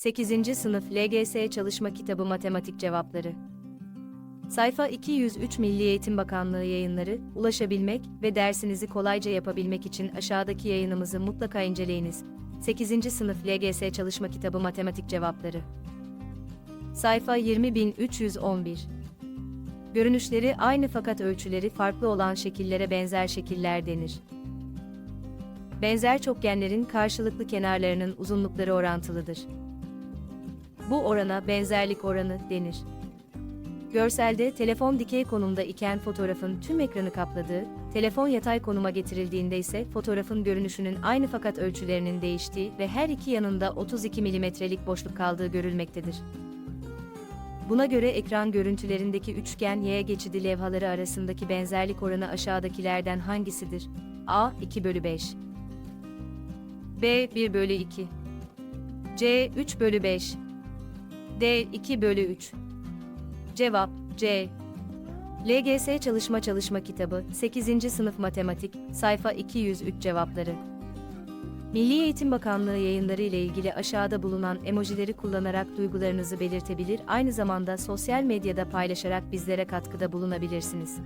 8. Sınıf LGS Çalışma Kitabı Matematik Cevapları Sayfa 203 Milli Eğitim Bakanlığı yayınları, ulaşabilmek ve dersinizi kolayca yapabilmek için aşağıdaki yayınımızı mutlaka inceleyiniz. 8. Sınıf LGS Çalışma Kitabı Matematik Cevapları Sayfa 20311 Görünüşleri aynı fakat ölçüleri farklı olan şekillere benzer şekiller denir. Benzer çokgenlerin karşılıklı kenarlarının uzunlukları orantılıdır. Bu orana benzerlik oranı denir. Görselde telefon dikey konumda iken fotoğrafın tüm ekranı kapladığı, telefon yatay konuma getirildiğinde ise fotoğrafın görünüşünün aynı fakat ölçülerinin değiştiği ve her iki yanında 32 milimetrelik boşluk kaldığı görülmektedir. Buna göre ekran görüntülerindeki üçgen Y geçidi levhaları arasındaki benzerlik oranı aşağıdakilerden hangisidir? A. 2 bölü 5 B. 1 bölü 2 C. 3 bölü 5 D. 2 bölü 3 Cevap C. LGS Çalışma Çalışma Kitabı 8. Sınıf Matematik sayfa 203 cevapları. Milli Eğitim Bakanlığı yayınları ile ilgili aşağıda bulunan emojileri kullanarak duygularınızı belirtebilir, aynı zamanda sosyal medyada paylaşarak bizlere katkıda bulunabilirsiniz.